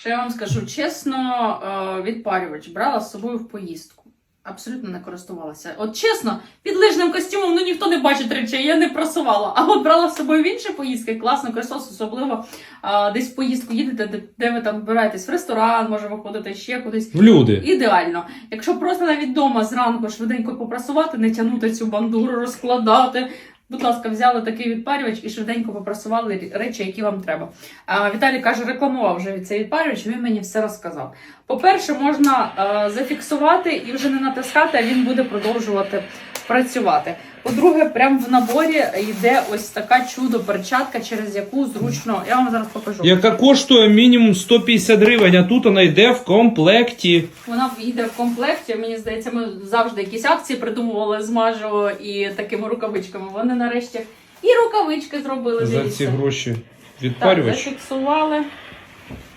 Що я вам скажу чесно, е, відпарювач брала з собою в поїздку. Абсолютно не користувалася. От чесно, під лижним костюмом ну ніхто не бачить речей, я не просувала. А от брала з собою в інші поїздки, класно користувалася, особливо е, десь в поїздку їдете, де, де ви там збираєтесь в ресторан, може виходити ще кудись. В люди. Ідеально. Якщо просто навіть вдома зранку швиденько попрасувати, не тягнути цю бандуру, розкладати. Будь ласка, взяли такий відпарювач і швиденько попрасували речі, які вам треба. А, Віталій каже, рекламував вже цей відпарювач, він мені все розказав. По-перше, можна а, зафіксувати і вже не натискати, а він буде продовжувати працювати. По-друге, прямо в наборі йде ось така чудо перчатка, через яку зручно. Я вам зараз покажу. Яка коштує мінімум 150 гривень, а тут вона йде в комплекті. Вона йде в комплекті. Мені здається, ми завжди якісь акції придумували з мажу і такими рукавичками. Вони нарешті і рукавички зробили. За ці гроші Так, зафіксували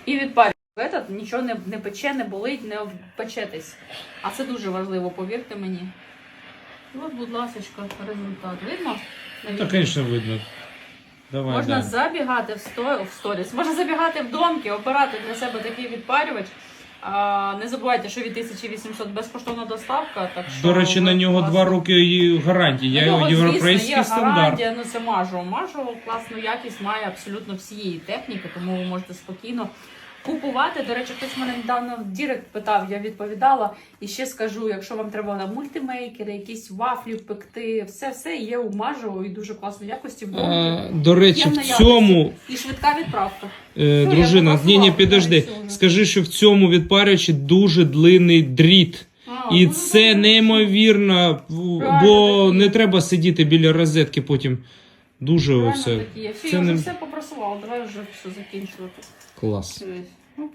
і відпарювали. Этот нічого не, не пече, не болить, не обпечетесь. А це дуже важливо, повірте мені. От, будь ласка, результат. Видно? Та, звісно, видно. Давай, Можна да. забігати в, сто... в сторіс, можна забігати в домки, обирати для себе такий відпарювач. А, не забувайте, що від 1800 безкоштовна доставка. Так що До речі, на нього два роки її гарантії. Я нього, європейський звісно, є стандарт. гарантія, ну це мажу. Мажу класну якість має абсолютно всієї техніки, тому ви можете спокійно купувати. До речі, хтось мене недавно в Дірект питав, я відповідала. І ще скажу, якщо вам треба на мультимейкери, якісь вафлі пекти, все все є у мажу і дуже класної якості домі. Е, До речі, в цьому І швидка відправка. Е, я дружина, ні, ні, підожди. Скажи, що в цьому відпарювачі дуже длинний дріт. А, І ну, це неймовірно, Правильно, бо не треба сидіти біля розетки потім. Дуже все. такі є. Все, це я вже не- все попросувала. Давай вже все закінчувати. Клас. Дивись. Ну,